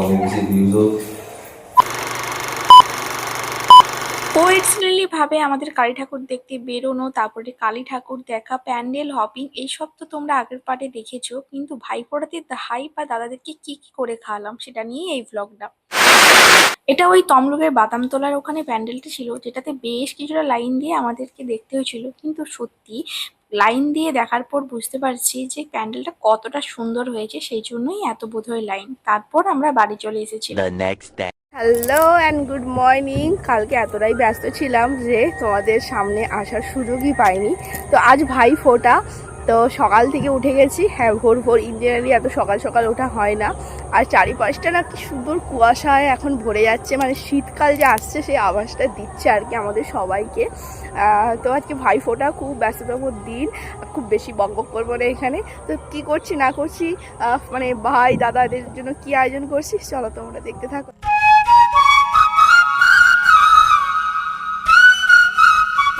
হোক ভাবে আমাদের কালী ঠাকুর দেখতে বেরোনো, তারপরে কালী ঠাকুর দেখা, প্যান্ডেল হপিং এইসব তো তোমরা আগের পার্টে দেখেছ। কিন্তু ভাইফোঁটাতে ভাই বা দাদাদেরকে কি কি করে খাওয়ালাম সেটা নিয়ে এই ভ্লগটা এটা ওই তমলুকের বাদামতলার ওখানে প্যান্ডেলটা ছিল, যেটাতে বেশ কিছুটা লাইন দিয়ে আমাদেরকে দেখতে হয়েছিল। কিন্তু সত্যি লাইন দিয়ে দেখার পর বুঝতে পারছি যে ক্যান্ডেলটা কতটা সুন্দর হয়েছে সেই জন্যই এত বোধহয় লাইন তারপর আমরা বাড়ি চলে এসেছি। The next day. Hello and good morning কালকে এতটাই ব্যস্ত ছিলাম যে তোমাদের সামনে আসার সুযোগই পাইনি। তো আজ ভাই ফোটা তো সকাল থেকে উঠে গেছি। হ্যাঁ ভোর ভোর। ইঞ্জিনিয়ারি এত সকাল সকাল ওঠা হয় না। আর চারিপাশটা না কি সুন্দর কুয়াশায় এখন ভরে যাচ্ছে। মানে শীতকাল যে আসছে, সেই আভাসটা দিচ্ছে আর কি আমাদের সবাইকে। তো আজকে ভাই ফোটা খুব ব্যস্ততম দিন। খুব বেশি বক করব না এখানে। তো কি করছি, না করছি মানে ভাই, দাদাদের জন্য কি আয়োজন করছি, চলো তোমরা দেখতে থাকো।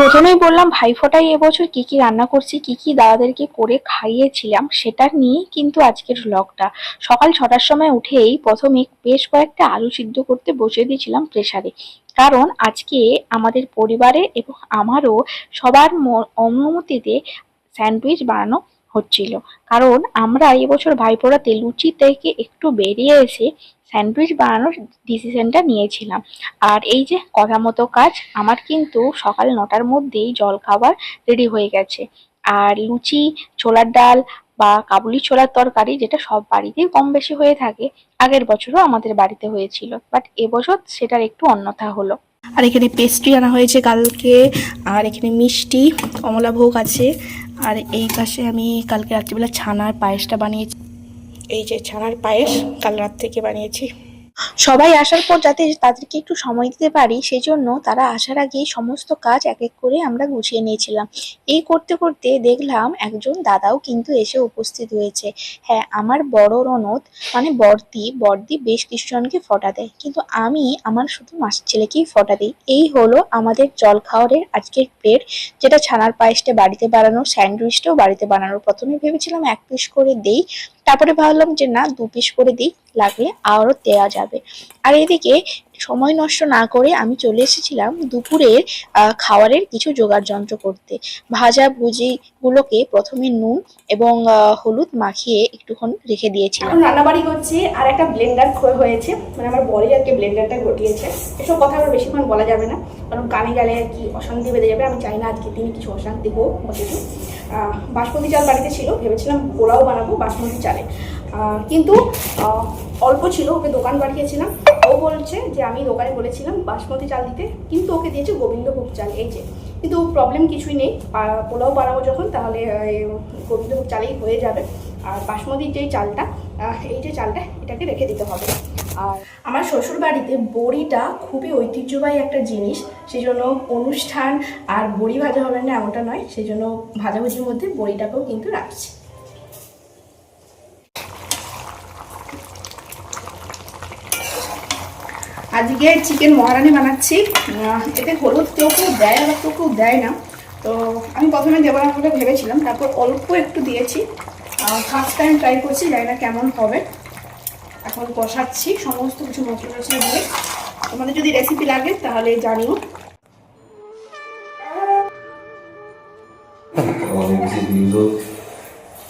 প্রথমেই বললাম ভাইফোঁটায় এবছর কি কি রান্না করছি, কি কি দাদাদেরকে করে খাইয়েছিলাম, সেটা নিয়ে কিন্তু আজকের ব্লগটা সকাল ছটার সময় উঠেই প্রথমে বেশ কয়েকটা আলু সিদ্ধ করতে বসিয়ে দিয়েছিলাম প্রেসারে কারণ আজকে আমাদের পরিবারে এবং আমারও সবার অনুমতিতে স্যান্ডউইচ বানানো হচ্ছিল। কারণ আমরা এবছর ভাইফোঁটাতে লুচি থেকে একটু বেরিয়ে এসে স্যান্ডউইচ বানানোর ডিসিশনটা নিয়েছিলাম। আর এই যে কথা মতো কাজ, আমার কিন্তু সকাল নটার মধ্যেই জল খাবার রেডি হয়ে গেছে। আর লুচি, ছোলার ডাল বা কাবুলি ছোলার তরকারি, যেটা সব বাড়িতেই কম বেশি হয়ে থাকে, আগের বছরও আমাদের বাড়িতে হয়েছিল। বাট এবছর সেটার একটু অন্যথা হলো। আর এখানে পেস্ট্রি আনা হয়েছে কালকে, আর এখানে মিষ্টি কমলাভোগ আছে। আর এই পাশে আমি কালকে রাত্রিবেলা ছানার পায়েসটা বানিয়েছি। এই যে ছানার পায়েস কাল রাত থেকে বানিয়েছি। সবাই আসার পর যাতে তাদেরকে একটু সময় দিতে পারি সেই জন্য তারা আসার আগেই সমস্ত কাজ এক এক করে আমরা গুছিয়ে নিয়েছিলাম। এই করতে করতে দেখলাম একজন দাদাও কিন্তু এসে উপস্থিত হয়েছে। হ্যাঁ আমার বড় রনদ মানে বর্দি বর্দি বেশ কিছুজনকে ফটা দেয়, কিন্তু আমি আমার শুধু মাস ছেলেকেই ফটা দিই। এই হলো আমাদের জল খাওয়ারের আজকের প্লেট, যেটা ছানার পায়েসটা বাড়িতে বানানো স্যান্ডউইচটাও বাড়িতে বানানো প্রথমে ভেবেছিলাম এক পিস করে দেই তারপরে ভাবলাম যে না, দু পিস করে দিই, লাগলে আরও দেওয়া যাবে। আর এদিকে সময় নষ্ট না করে আমি চলে এসেছিলাম দুপুরের খাওয়ারের কিছু জোগাড় যন্ত্র করতে। ভাজা ভুজিগুলোকে প্রথমে নুন এবং হলুদ মাখিয়ে একটুক্ষণ রেখে দিয়েছিলাম। রান্নাবাড়ি করছি আর একটা ব্লেন্ডার হয়েছে মানে আমার বড়ই আর কি ব্লেন্ডারটা ঘটিয়েছে। এসব কথা আমার বেশিক্ষণ বলা যাবে না, কারণ কানে গেলে আর কি অশান্তি বেঁধে যাবে, আমি চাই না আজকে তিনি কিছু অশান্তি হোক বাসমতি চাল বাড়িতে ছিল, ভেবেছিলাম পোলাও বানাবো, বাসমতি চালে। কিন্তু অল্প ছিল, ওকে দোকান পাঠিয়েছিলাম। ও বলছে যে, আমি দোকানে বলেছিলাম বাসমতি চাল দিতে, কিন্তু ওকে দিয়েছে গোবিন্দভোগ চাল, এই যে। কিন্তু প্রবলেম কিছুই নেই পোলাও বানাবো যখন, তাহলে গোবিন্দভোগ চালেই হয়ে যাবে। আর বাসমতির যেই চালটা এই যে চালটা, এটাকে রেখে দিতে হবে। আর আমার শ্বশুর বাড়িতে বড়িটা খুবই ঐতিহ্যবাহী একটা জিনিস সেই জন্য অনুষ্ঠান আর বড়ি ভাজা হবে না এমনটা নয় সেই জন্য ভাজাভুজির মধ্যে বড়িটাকেও কিন্তু রাখছি। আজকে চিকেন মহারানি বানাচ্ছি। এতে হলুদ কেউ কেউ দেয় আবার কেউ কেউ দেয় না। তো আমি প্রথমে দেবো না বলে ভেবেছিলাম, তারপর অল্প একটু দিয়েছি। ফার্স্ট টাইম ট্রাই করছি, জানি না কেমন হবে। এখন কষাচ্ছি সমস্ত কিছু মশলা টসলা দিয়ে। তোমাদের যদি রেসিপি লাগে তাহলে জানিও।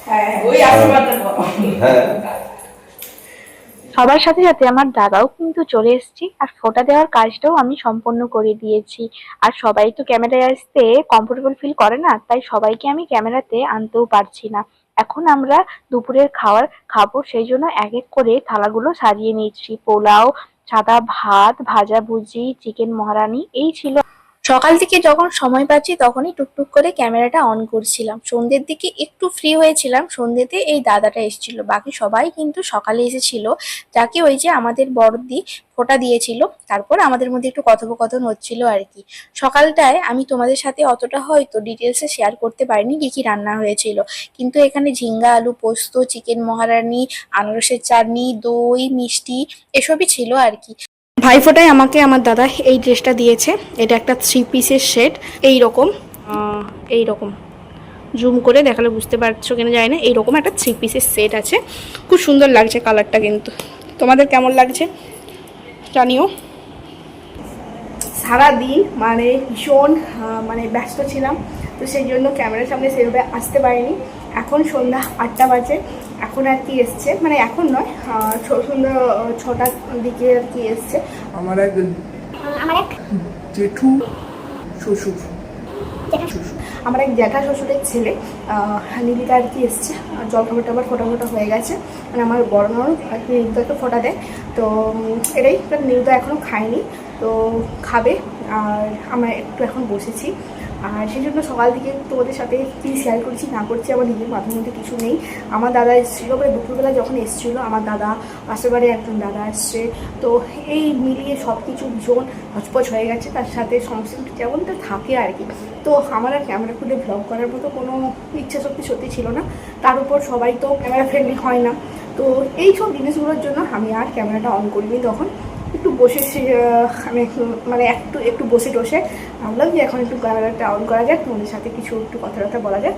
হ্যাঁ করো। হ্যাঁ। সবার সাথে সাথে আমার দাদাও কিন্তু চলে এসেছি আর ফোটা দেওয়ার কাজটাও আমি সম্পন্ন করে দিয়েছি। আর সবাই তো ক্যামেরায় আসতে কমফোর্টেবল ফিল করে না তাই সবাইকে আমি ক্যামেরাতে আনতেও পারছি না। এখন আমরা দুপুরের খাবার খাব, সেই জন্য এক এক করে থালাগুলো সাজিয়ে নিয়েছি। পোলাও, সাদা ভাত, ভাজা ভুজি, চিকেন মহারানি, এই ছিল সকাল থেকে যখন সময় পাচ্ছি তখনই টুকটুক করে ক্যামেরাটা অন করছিলাম। সন্ধ্যের দিকে একটু ফ্রি হয়েছিলাম। সন্ধ্যেতে এই দাদাটা এসেছিল। বাকি সবাই কিন্তু সকালে এসেছিল। যাকে ওই যে আমাদের বড়দি ফোঁটা দিয়েছিল। তারপর আমাদের মধ্যে একটু কথোপকথন হচ্ছিল আর কি। সকালটায় আমি তোমাদের সাথে অতটা হয়তো ডিটেলসে শেয়ার করতে পারিনি কি কি রান্না হয়েছিল। কিন্তু এখানে ঝিঙ্গা আলু পোস্ত চিকেন মহারানি, আনারসের চাটনি, দই, মিষ্টি এসবই ছিল আর কি। ভাইফোঁটায় আমাকে আমার দাদা এই ড্রেসটা দিয়েছে। এটা একটা থ্রি পিসের সেট এই রকম এই রকম জুম করে দেখালে বুঝতে পারছ কিনা যায় না, এইরকম একটা থ্রি পিসের সেট আছে। খুব সুন্দর লাগছে কালারটা কিন্তু। তোমাদের কেমন লাগছে? জানিও। সারাদিন মানে ভীষণ মানে ব্যস্ত ছিলাম। তো সেই জন্য ক্যামেরার সামনে সেভাবে আসতে পারিনি। এখন সন্ধ্যা আটটা বাজে। এখন আর কি এসছে? মানে এখন নয় সন্ধ্যা ছটার দিকে আর কি এসছে। আমার এক জেঠু শ্বশুর। শ্বশুর। আমার এক জ্যাঠা শ্বশুরের ছেলে আহ, আর কি এসছে। আর জল খাবার টাবার ফোটা ফোটা হয়ে গেছে। মানে আমার বড় নরম আর কি নীলিতাকে ফোটা দেয়। তো এটাই বাট এখনও খায়নি। তো খাবে। আর আমরা একটু এখন বসেছি। আর সেই জন্য সকাল থেকে তোমাদের সাথে কী শেয়ার করছি, না করছি, আমার নিজের মাথার মধ্যে কিছু নেই। আমার দাদা এসেছিল মানে দুপুরবেলা যখন এসেছিল, আমার দাদা বাড়ি একজন দাদা এসছে। তো এই মিলিয়ে সব কিছু ভীষণ হচপচ হয়ে গেছে, তার সাথে সমস্ত যেমনটা থাকে আর কি। তো আমার আর ক্যামেরা খুলে ব্লগ করার মতো কোনো ইচ্ছা শক্তি সত্যি ছিল না। তার উপর সবাই তো ক্যামেরা ফ্রেন্ডলি হয় না। তো এই সব জিনিসগুলোর জন্য আমি আর ক্যামেরাটা অন করিনি তখন। একটু বসে আমি মানে একটু একটু বসে টসে। ভাবলাম যে এখন একটু ক্যামেরাটা অন করা যাক, তোমাদের সাথে কিছু একটু কথাবার্তা বলা যাক।